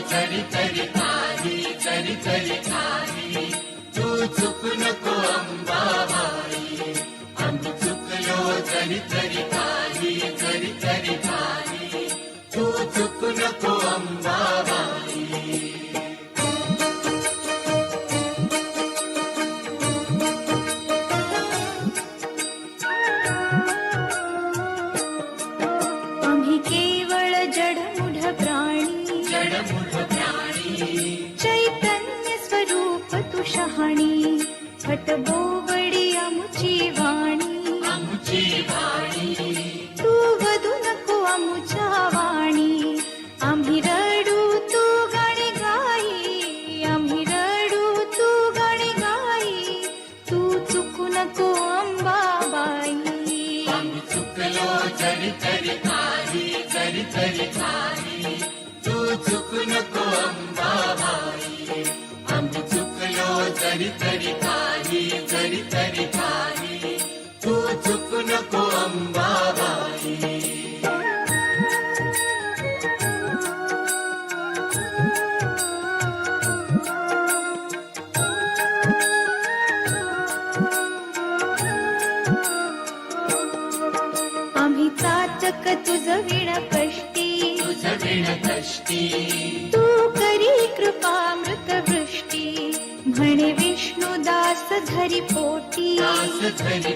चुकलो शहाणी छट बोबडी आमची वाणी. आमची वाणी. जरी तरी काही जरी तरी काही तू चुक नको अंबाबाई. आम्ही चाचक तुझ विण कष्टी. तुझ विण कष्टी. धरी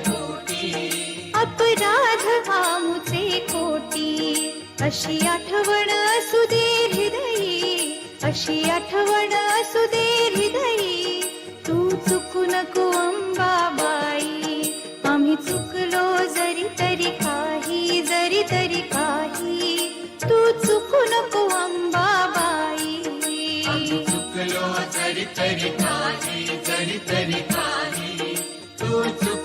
अपराध आमुचे कोटी. अशी आठवण असू दे हृदयी. अशी आठवण असू दे हृदयी. तू चुकू नको अंबाबाई. आम्ही चुकलो जरी तरी काही जरी तरी काही. तू चुकू नको अंबा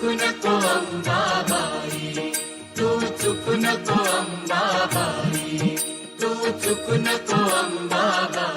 चुक नको अंबाबाई. तू चुक नको अंबाबाई तू चुक नको अंबाबाई.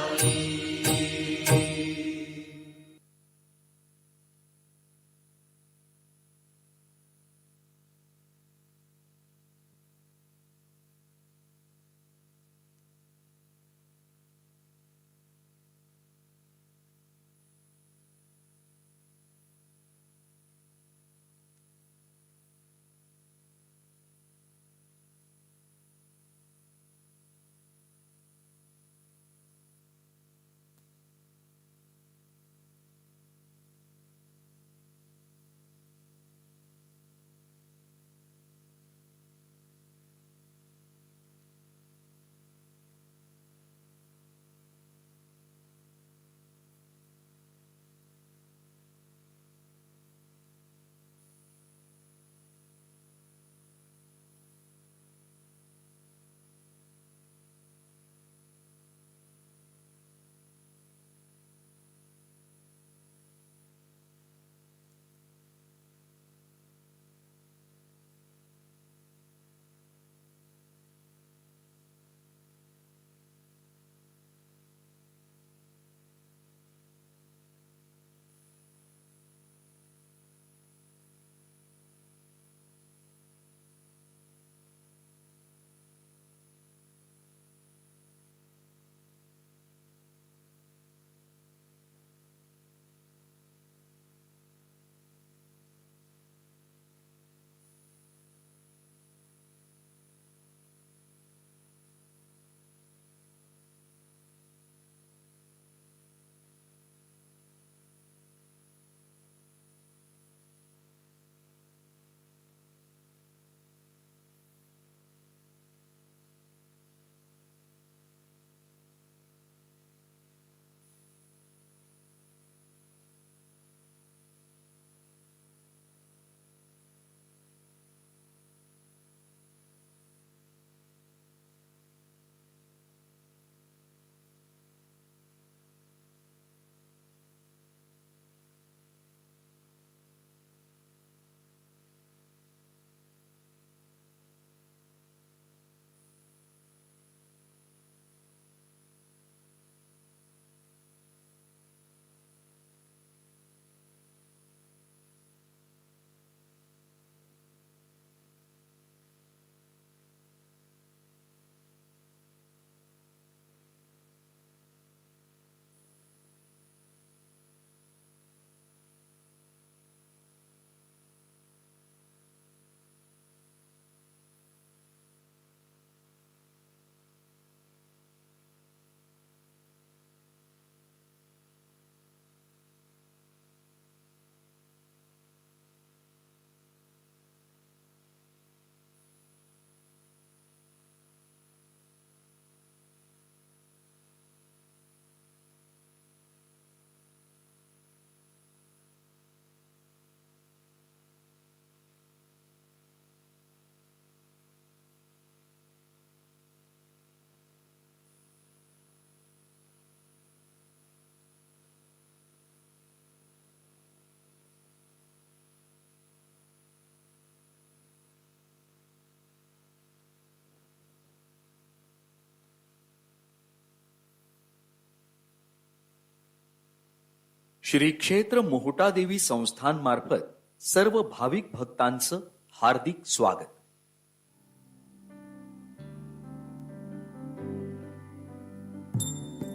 श्री क्षेत्र मोहटादेवी संस्थान मार्फत सर्व भाविक भक्तांचं हार्दिक स्वागत.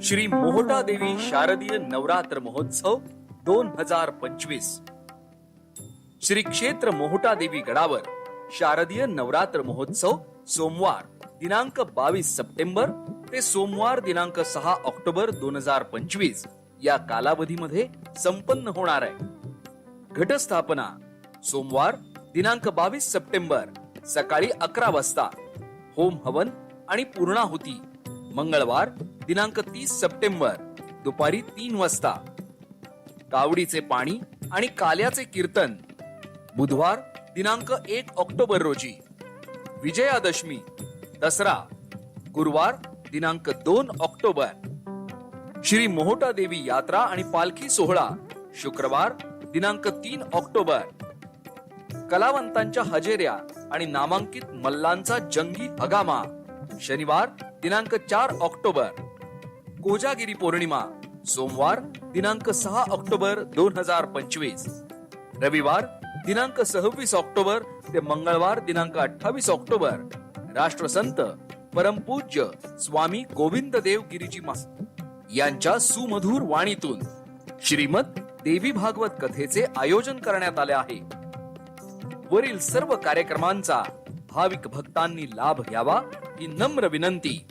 श्री मोहटादेवी शारदीय नवरात्र महोत्सव दोन हजार पंचवीस. श्री क्षेत्र मोहटादेवी गडावर शारदीय नवरात्र महोत्सव सोमवार दिनांक बावीस सप्टेंबर ते सोमवार दिनांक सहा ऑक्टोबर दोन हजार पंचवीस. या कालावधीमध्ये संपन्न होणार आहे. घटस्थापना सोमवार दिनांक बावीस सप्टेंबर सकाळी अकरा वाजता. होम हवन आणि पूर्णाहुती मंगळवार दिनांक तीस सप्टेंबर दुपारी तीन वाजता. कावडीचे पाणी आणि काल्याचे कीर्तन बुधवार दिनांक एक ऑक्टोबर रोजी. विजयादशमी दसरा गुरुवार दिनांक दोन ऑक्टोबर. श्री मोहोटा देवी यात्रा आणि पालखी सोहळा शुक्रवार दिनांक तीन ऑक्टोबर. कलावंतांच्या हजेऱ्या आणि नामांकित मल्लांचा जंगी हगामा शनिवार दिनांक चार ऑक्टोबर. कोजागिरी पौर्णिमा सोमवार दिनांक सहा ऑक्टोबर दोन हजार पंचवीस. रविवार दिनांक सव्वीस ऑक्टोबर ते मंगळवार दिनांक अठ्ठावीस ऑक्टोबर. राष्ट्रसंत परमपूज्य स्वामी गोविंद देव गिरीजी मास यांच्या सुमधुर वाणीतून श्रीमद देवी भागवत कथेचे आयोजन करण्यात आले आहे. वरील सर्व कार्यक्रमांचा भाविक भक्तांनी लाभ घ्यावा ही नम्र विनंती.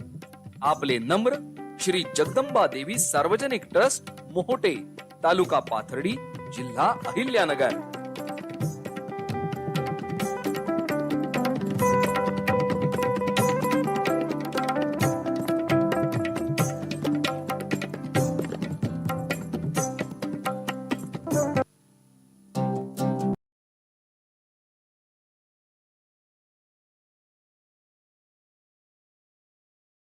आपले नम्र श्री जगदंबा देवी सार्वजनिक ट्रस्ट मोहोटे तालुका पाथर्डी जिल्हा अहिल्यानगर.